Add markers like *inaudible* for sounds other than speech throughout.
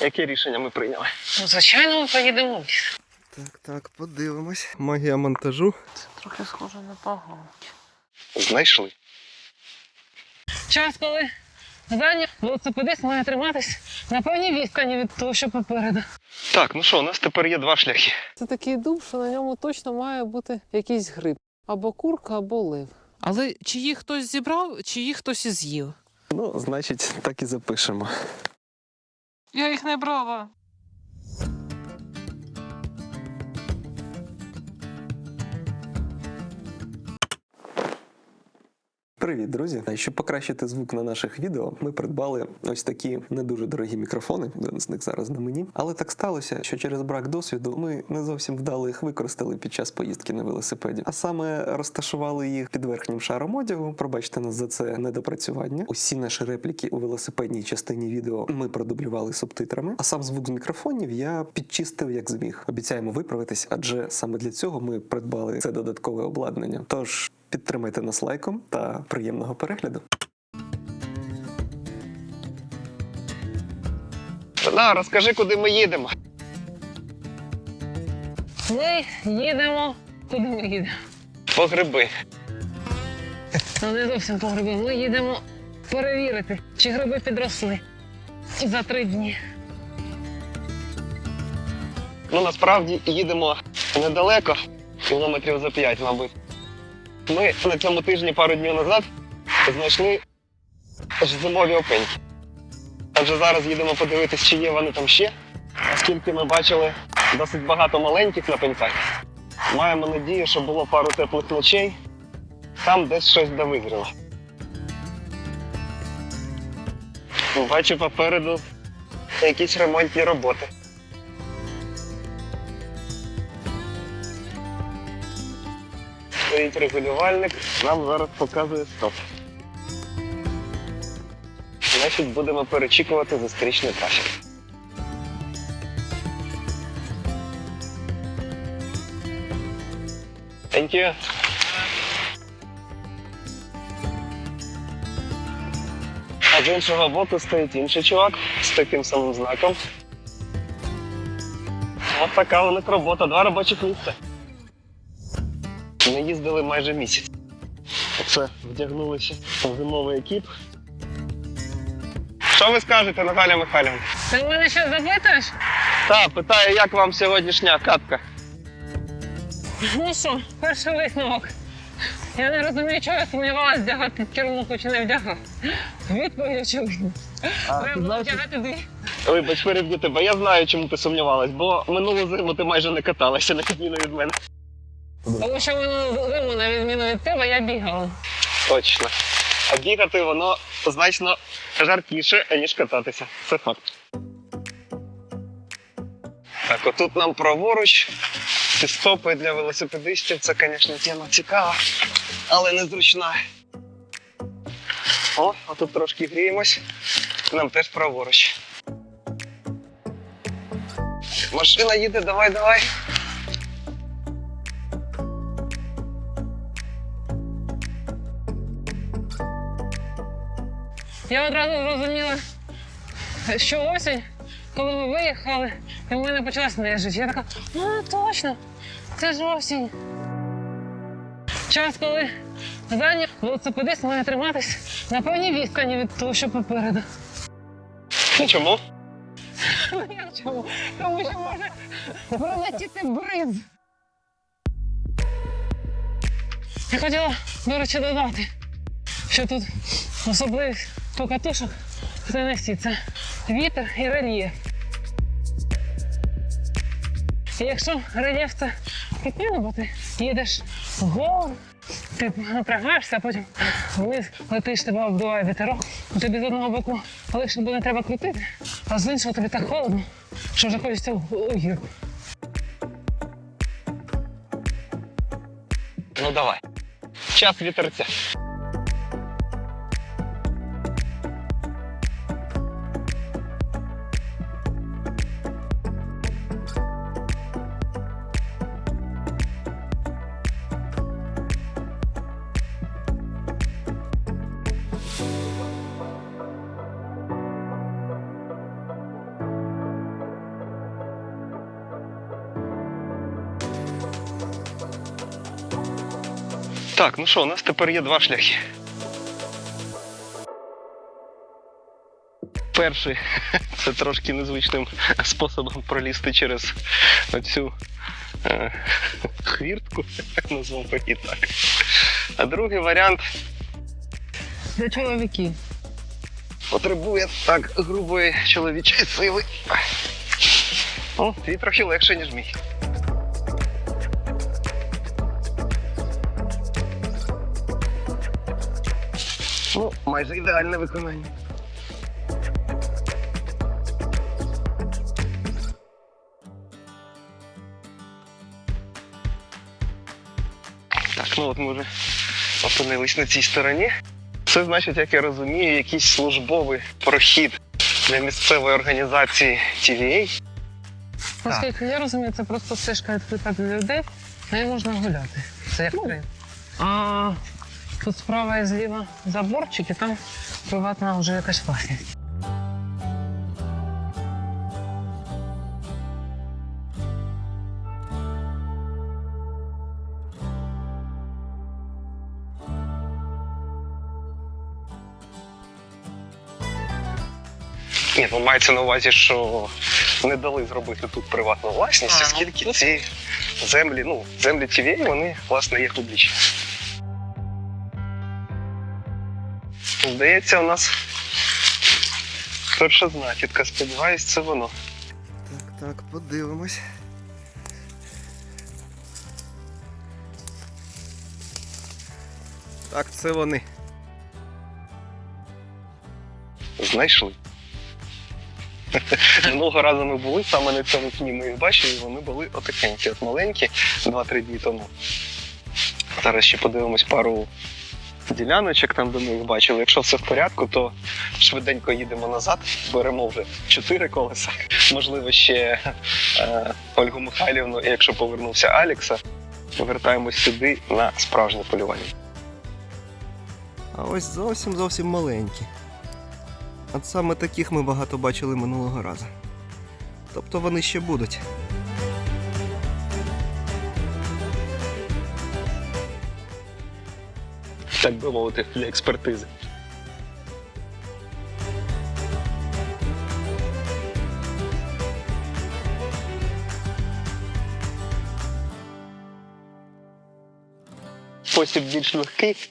Яке рішення ми прийняли? Ну, звичайно, ми поїдемо в ліс. Так, так, подивимось. Магія монтажу. Це Трохи схоже на погоню. Знайшли. Час, коли задній велосипедист має триматись на певній відстані від того, що попереду. Так, ну що, у нас тепер є два шляхи. Це такий дуб, що на ньому точно має бути якийсь гриб. Або курка, або лив. Але чи їх хтось зібрав, чи їх хтось і з'їв? Ну, значить, так і запишемо. Я їх не брала. Привіт, друзі! Щоб покращити звук на наших відео, ми придбали ось такі не дуже дорогі мікрофони. Один з них зараз на мені. Але так сталося, що через брак досвіду ми не зовсім вдало їх використали під час поїздки на велосипеді. А саме розташували їх під верхнім шаром одягу. Пробачте нас за це недопрацювання. Усі наші репліки у велосипедній частині відео ми продублювали субтитрами. А сам звук з мікрофонів я підчистив як зміг. Обіцяємо виправитись, адже саме для цього ми придбали це додаткове обладнання. Тож підтримайте нас лайком та приємного перегляду. Да, розкажи, куди ми їдемо. Ми їдемо. Куди ми їдемо? По гриби. Ну, не зовсім по гриби. Ми їдемо перевірити, чи гриби підросли за три дні. Ну, насправді їдемо недалеко, кілометрів за 5, мабуть. Ми на цьому тижні пару днів назад знайшли зимові опеньки. Адже зараз їдемо подивитись, чи є вони там ще, оскільки ми бачили досить багато маленьких на пеньках. Маємо надію, що було пару теплих ночей, там десь щось довизріло. Бачу попереду якісь ремонтні роботи. Стоїть регулювальник, нам зараз показує стоп. Значить, будемо перечікувати зустрічний трафік. Thank you. А з іншого боку стоїть інший чувак з таким самим знаком. От така у них робота, два робочих місця. Ми їздили майже місяць. Оце вдягнулися в зимовий екіп. Що ви скажете, Наталя Михайлівна? Ти мене щось запитуєш? Так, питаю, як вам сьогоднішня катка? Ну що, перший висновок. Я не розумію, чого я сумнівалася, вдягати червону чи не вдягати. Відповідь очевидна. Треба було вдягати дві. Вибач, переб'ю тебе. Я знаю, чому ти сумнівалась, бо минулу зиму ти майже не каталася на відміну від мене. Тому що зиму, на відміну від тебе, я бігала. Точно. А бігати воно значно жаркіше, ніж кататися. Це факт. Так, отут нам праворуч. Ці стопи для велосипедистів це, звісно, тема цікава, але незручна. О, а тут трошки гріємось. Нам теж праворуч. Машина їде, давай, давай. Я одразу зрозуміла, що осінь, коли ми виїхали, і в мене почалась нежить. Я така, а точно, це ж осінь. Час, коли задній велосипедист має триматись на певній відстані від того, що попереду. Чому? Ну, як чому? Тому що може прилетіти бриз. Я хотіла, до речі, додати, що тут особливість в Теннессі – це вітер і рельєф. І якщо рельєф це підпільно, бо ти їдеш вгору, ти напрягаєшся, а потім вниз летиш, тебе обдуває вітерок, тобі з одного боку лише буде треба крутити, а з іншого тобі так холодно, що вже хочеться у гірку. Ну давай. Час вітерця. Так, ну що, у нас тепер є два шляхи. Перший *laughs* це трошки незвичним способом пролізти через оцю е, хвіртку, *laughs* назвемо її так. А другий варіант Для чоловіків. потребує так грубої чоловічої сили. О, твій трохи легше, ніж мій. Ну, майже ідеальне виконання. Так, ну от ми вже опинились на цій стороні. Це значить, як я розумію, якийсь службовий прохід для місцевої організації TVA. Наскільки я розумію, це просто стежка відкрита для людей, на нею можна гуляти. Це як трейн. А тут справа і зліва заборчик, і там приватна вже якась власність. Ні, ну мається на увазі, що не дали зробити тут приватну власність, А, оскільки ну, ці землі, ну, землі TVA, вони, власне, є публічні. Здається, у нас перша знахідка, сподіваюсь, це воно. Так, так, подивимось. Так, це вони. Знайшли. *laughs* Минулого разу ми були саме на цьому пні, ми їх бачили, і вони були отакенькі, от маленькі, 2-3 дні тому. Зараз ще подивимось пару діляночок, там, де ми їх бачили. Якщо все в порядку, то швиденько їдемо назад, беремо вже 4 колеса. *laughs* Можливо, ще е, Ольгу Михайлівну, і якщо повернувся Алекса, повертаємось сюди на справжнє полювання. А ось зовсім зовсім маленькі. От саме таких ми багато бачили минулого разу. Тобто вони ще будуть. Так би мовити, для експертизи. Спосіб більш легкий,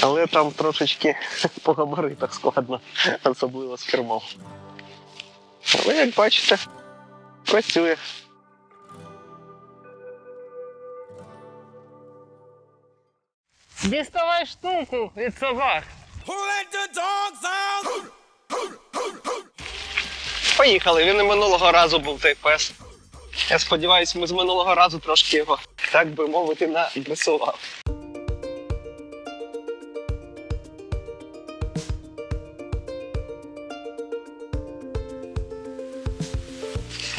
але там трошечки *laughs* по габаритах складно, особливо з кермом. Але як бачите, працює. Діставай штуку від собак. Поїхали, він і минулого разу був той пес. Я сподіваюся, ми з минулого разу трошки його, так би мовити, надресували.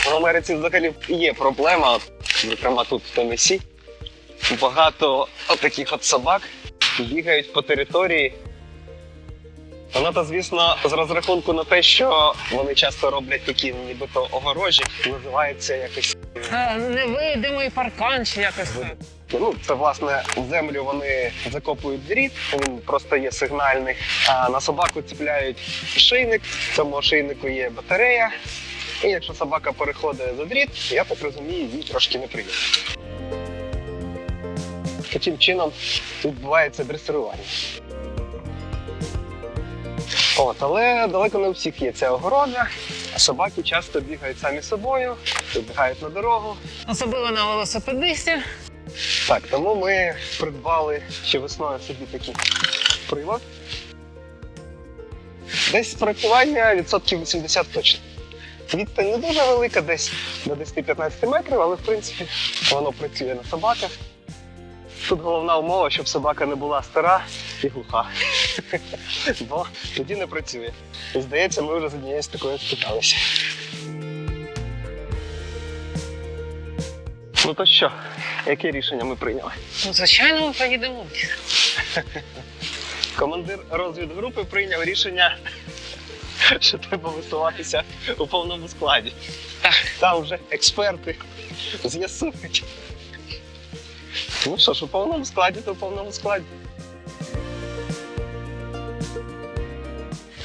В Америці взагалі є проблема, зокрема тут в Теннессі. Багато от таких от собак бігають по території. Воно то, звісно, з розрахунку на те, що вони часто роблять такі нібито огорожі, називається якось. А, невидимий паркан чи якось так. Ну, це власне в землю вони закопують дріт, він просто є сигнальний. А на собаку ціпляють шийник. В цьому шийнику є батарея. І якщо собака переходить за дріт, я так розумію, їй трошки неприємно. Таким чином відбувається дресирування. От, але далеко не у всіх є ця огорожа. Собаки часто бігають самі собою, вибігають на дорогу. Особливо на велосипедистів. Так, тому ми придбали ще весною собі такий прилад. Десь проєктування відсотків 80 точно. Відстань не дуже велика, десь до 10-15 метрів, але в принципі воно працює на собаках. Тут головна умова, щоб собака не була стара і глуха. Бо тоді не працює. І здається, ми вже з однією з такою спиталися. Ну то що, яке рішення ми прийняли? Ну, звичайно, ми поїдемо. Командир розвідгрупи прийняв рішення, що треба висуватися у повному складі. Там вже експерти з'ясують, Ну що ж, у повному складі, то у повному складі.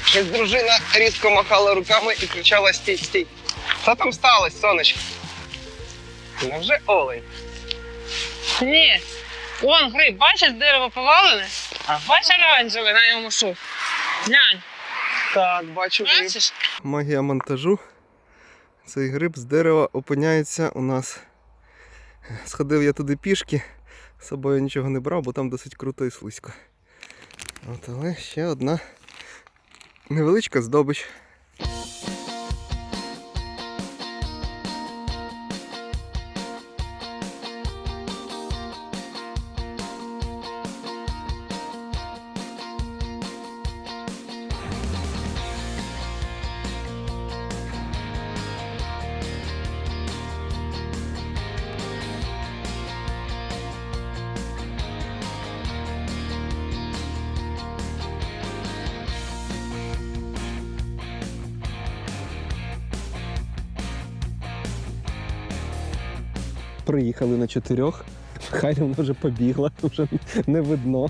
Щось дружина різко махала руками і кричала стій, стій. Що там сталося, сонечко? Невже олень? Ні. Вон гриб, бачиш, дерево повалене? Бачиш оранжевий на ньому шов? Глянь, Так, бачу гриб. бачиш? Магія монтажу. Цей гриб з дерева опиняється у нас. Сходив я туди пішки, з собою нічого не брав, бо там досить круто і слизько. От, але ще одна невеличка здобич. Приїхали на чотирьох. Михайлівна вже побігла, *laughs* вже не видно.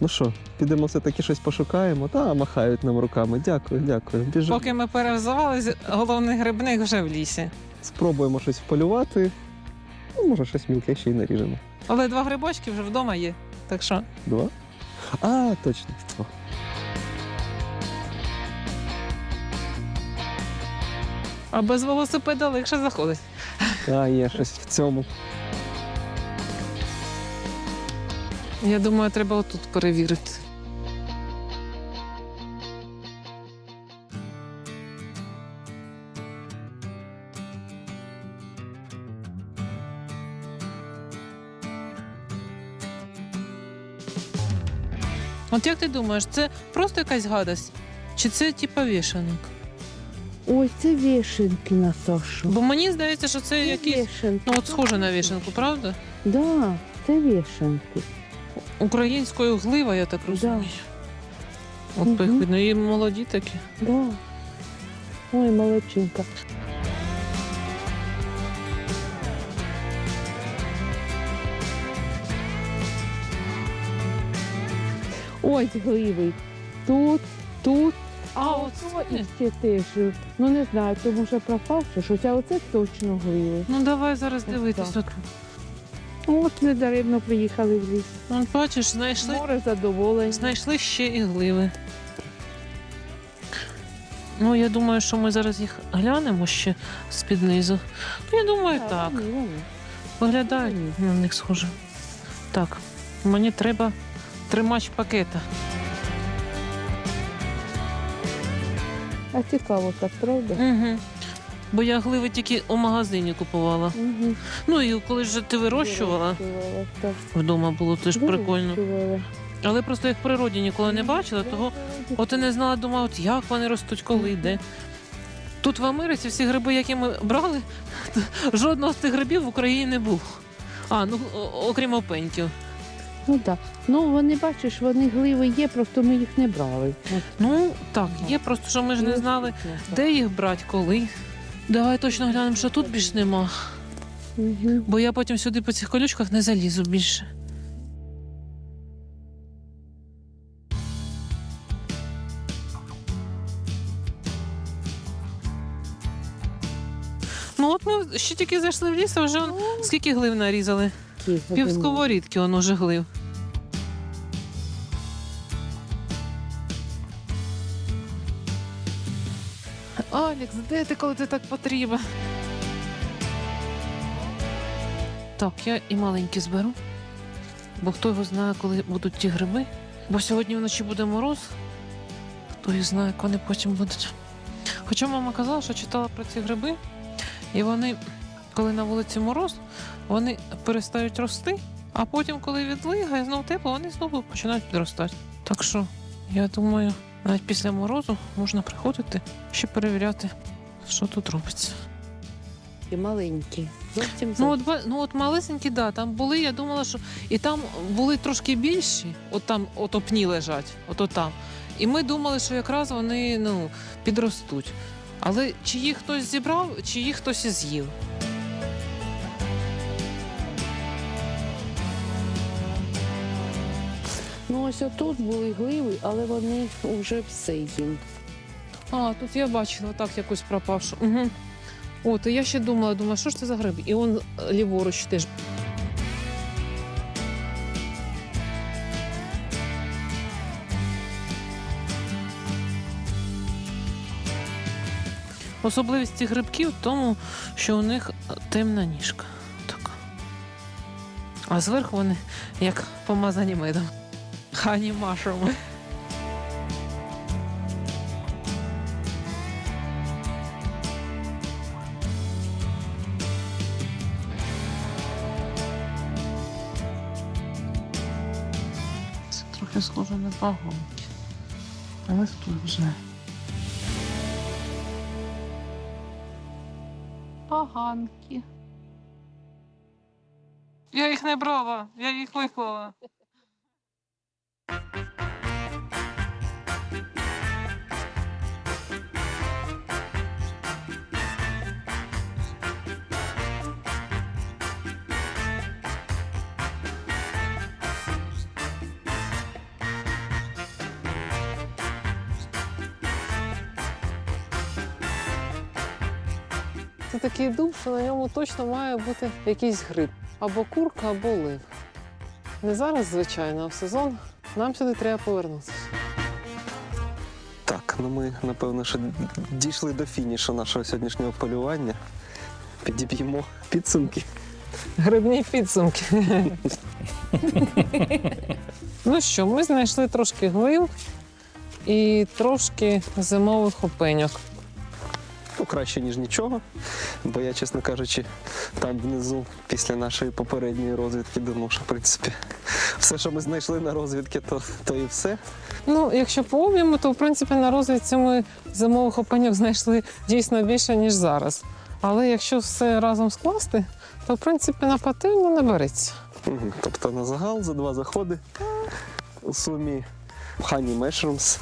Ну що, підемо все-таки щось пошукаємо? Та махають нам руками. Дякую, дякую. Біжимо. Поки ми перевзувались, головний грибник вже в лісі. Спробуємо щось полювати. Ну, може, щось мілке ще й наріжемо. Але два грибочки вже вдома є. Так що Два? А, точно. О, а без велосипеда легше заходить. А, є щось в цьому. Я думаю, треба отут перевірити. От як ти думаєш, це просто якась гадость? Чи це типа вішанок? Ой, це вішенки, Наташа. Бо мені здається, що це якісь. вішенки. Ну, от схоже на вішанку, правда? Да, це вішенки. Українською глива, я так розумію. От Мгм. по їх видно, і молоді такі. Да. Ой, молодчинка. Ось гливий. Тут, тут, А, оце? і ще теж. Ну не знаю, то може пропавши щось, а оце точно гливи. Ну давай зараз Ось дивитись. От, От недаремно приїхали в ліс. от бачиш, знайшли, Море задоволення. знайшли ще і гливи. Ну, я думаю, що ми зараз їх глянемо ще з-під низу. Ну, я думаю, так. Вони, вони. Виглядають на них схоже. Так, мені треба тримач пакета. А цікаво так, правда? Угу. Бо я гливи тільки у магазині купувала. Угу. Ну і коли вже ти вирощувала, так. вдома було теж прикольно. Вирощувала. Але просто як в природі ніколи не бачила, того от і не знала, думала, от як вони ростуть, коли де. Тут в Америці всі гриби, які ми брали, *laughs* жодного з цих грибів в Україні не було. А, ну о- окрім опеньків. Ну так. Ну вони бачиш, вони гливи є, просто ми їх не брали. Ну так, є, просто що ми ж не знали, де їх брати, коли. Давай точно глянемо, що тут більш нема. Угу. Бо я потім сюди по цих колючках не залізу більше. Ну от ми ще тільки зайшли в ліс, а вже он, скільки глив нарізали? Пів сковорідки он уже глив. Алікс, де ти, коли ти так потрібен? Так, я і маленькі зберу. Бо хто його знає, коли будуть ті гриби. Бо сьогодні вночі буде мороз. Хто їх знає, як вони потім будуть. Хоча мама казала, що читала про ці гриби, і вони, коли на вулиці мороз, вони перестають рости, а потім, коли відлигає, знов тепло, вони знову починають підростати. Так що, я думаю, навіть після морозу можна приходити ще перевіряти, що тут робиться. І маленькі. Зовсім Ну от, ну от малесенькі, да, там були, я думала, що і там були трошки більші, от там от опні лежать, от там. І ми думали, що якраз вони ну, підростуть. Але чи їх хтось зібрав, чи їх хтось і з'їв. Ну ось отут були гливи, але вони вже все їм. А, тут я бачила так якусь пропавшу. Угу. От, і я ще думала, думаю, що ж це за гриб? І он е, ліворуч теж. Особливість цих грибків в тому, що у них е, темна ніжка. Така. А зверху вони як помазані медом. Хані машами. Це трохи схоже на пагонки. Але хто вже? Поганки. Я їх не брала, я їх виклала. Це такий дуб, що на ньому точно має бути якийсь гриб. Або курка, або лив. Не зараз, звичайно, а в сезон нам сюди треба повернутися. Так, ну ми напевно що дійшли до фінішу нашого сьогоднішнього полювання. Підіб'ємо підсумки. Грибні підсумки. ну що, ми знайшли трошки глив і трошки зимових опеньок. Ну, краще, ніж нічого. Бо я, чесно кажучи, там внизу, після нашої попередньої розвідки, думав, що в принципі все, що ми знайшли на розвідки, то, то і все. Ну, якщо по об'єму, то в принципі на розвідці ми зимових опеньок знайшли дійсно більше, ніж зараз. Але якщо все разом скласти, то в принципі на пательню не береться. Тобто на загал за два заходи у сумі Honey Mushrooms.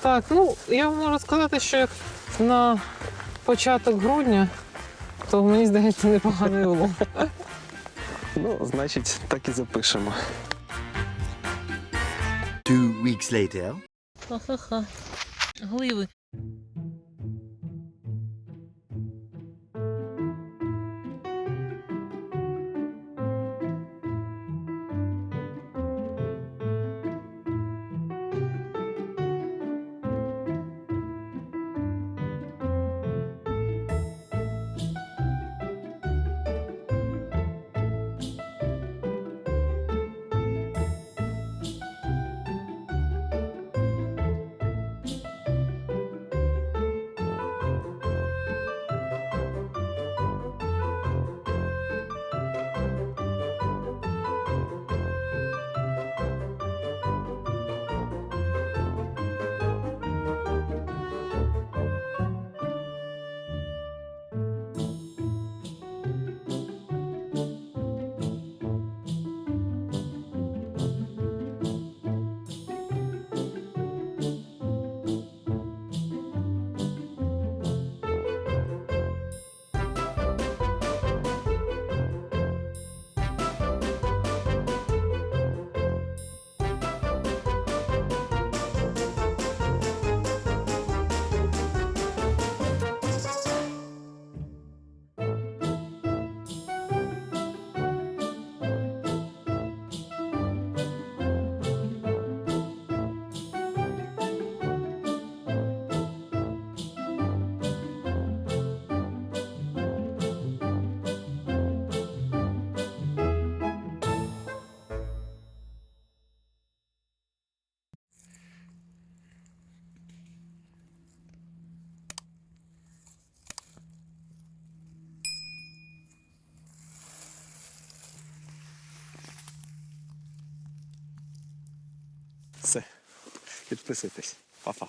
Так, ну я вам можу сказати, що як на початок грудня, то мені здається непоганий улов. Ну, значить, так і запишемо. Two weeks later. Ха-ха-ха. Гливи. Підписуйтесь. Па-па.